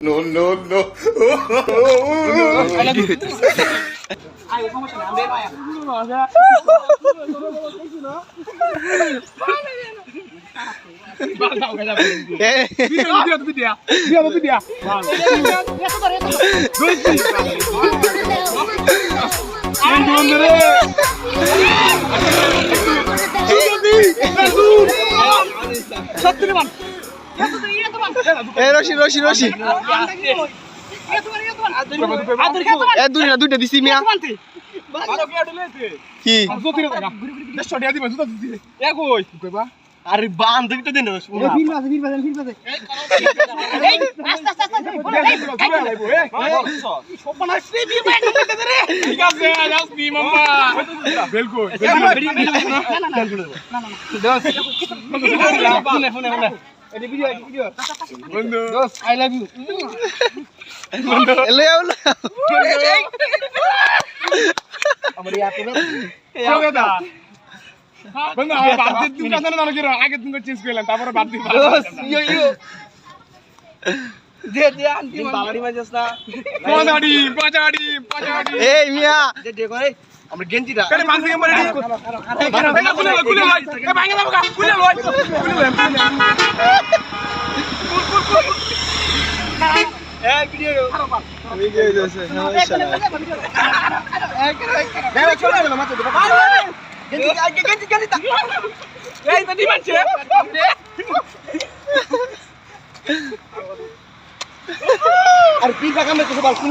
No no no সত্যি এ রশি রশি রশি এ দুই না দুইটা দিছি আরে বান দিন বিলকুল Ada video, ada video. Bondo. Dos, I love you. Bondo. Hello, hello. Bondo. Amri apilu. Kau kata. Bondo, বাদ দিয়ে তুমি কথা না কি আগে তুমি চেঞ্জ করলাম তারপরে বাদ দিয়ে দোস ইয়ো ইয়ো দে দে আন্টি বাড়ি মাঝে না পাঁচাড়ি পাঁচাড়ি পাঁচাড়ি এই মিয়া দে দে করে আমরা গেঞ্জিটা আরে মানসি নাম্বার রেডি? ভাঙা কুলে লই লই এ ভাঙা দাও কা কুলে লই কুলে লই আর পিঠা কামে তো সবার কোন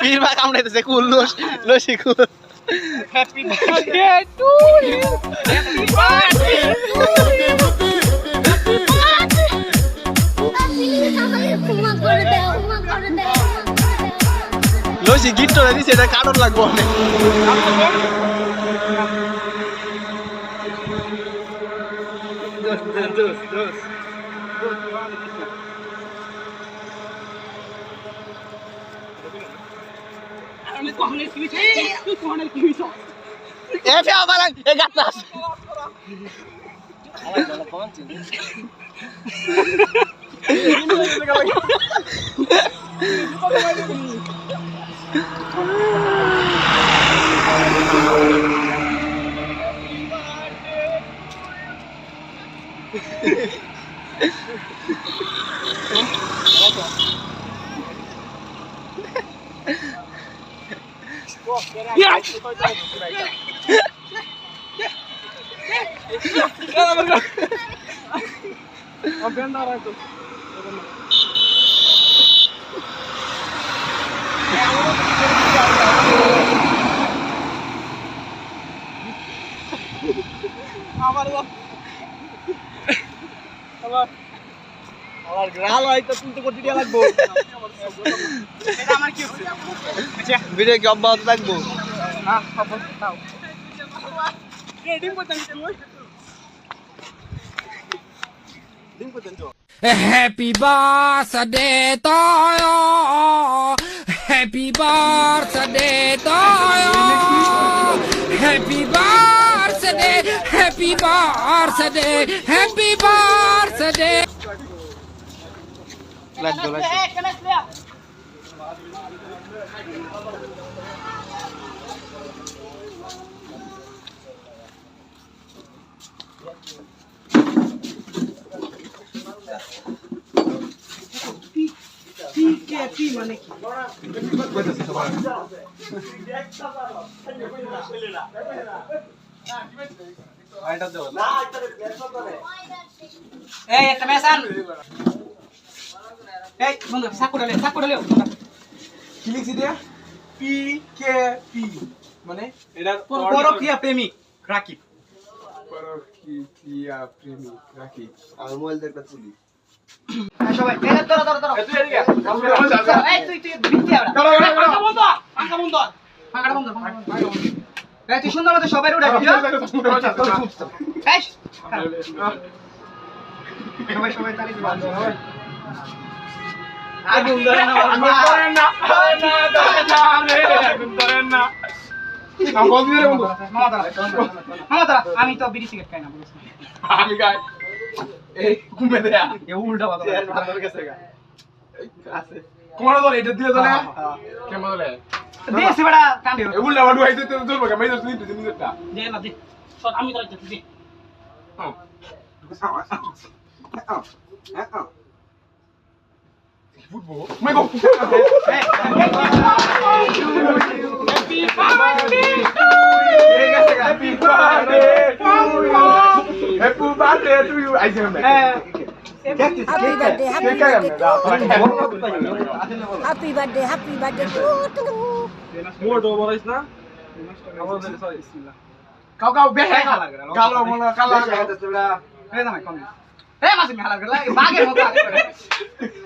পীরমা কামড়াইতেছে কুল লোস লসি কুল। Happy birthday to you happy birthday lassi গিট তোরা দিছে এটা কারণ লাগবো অনেক। এফে আবার Thank you. আমার আমার আমার গ্রাল হয় তো তুলতে করতে দিয়ে লাগবো? আমার কি aja. Beda gambar tentang bu. Ah, apa tahu? Dia buatan semua. Dia buatan. Happy birthday to you. Happy birthday to you. Happy birthday. Happy birthday. Happy birthday. Let's go. Let's go. মানে কি এই একটা mason এই বন্ধু সাকুড়ালে সাকুড়ালে কি লিখছি দিয়া? P K P মানে এটার পরকীয়া প্রেমিক রাকিব। পরকিয়া প্রেমিক রাখি আর মোবাইল দেখতে তুলি সবাই এই ধরো ধরো ধরো। তুই এদিকে এই তুই তুই ভিত্তি আবার দাঁড়াও, দাঁড়াও, দাঁড়াও। পাঙ্কা বন্ধ পাঙ্কা বন্ধ। পাঙ্কাটা বন্ধ পাঙ্কাটা বন্ধ। এই তুই সুন্দর মতো সবাই উঠে দিও এই সবাই সবাই তালি দিবা। আগুন ধরে না আগুন ধরেন না আমি তো বিড়ি সিগারেট খাই না আমি গাই এই ঘুমে দেয়া এ উল্টা কথা চেয়ার ভাঙার গেছে গা। আছে। কোমর ধরে এটা দিয়ে ধরে কেমন ধরে দেশে বড় কান্দে এ উল্টা বাডু আইতে তো কেমন এই তুই তুই নিজেরটা। দে না দে। আমি তো দে। এই গেছে গা happy birthday to you happy birthday to you I জাম Happy birthday, happy কে কে birthday আমরা Happy birthday, happy birthday to you. মোটো বলাইস না আমার বলে সরি কাউ কাউ বেহে কালো মনে কালা এই না কম এই মাসি মেলা গলা বাগের মতো নেক্সট নেক্সট আজ কার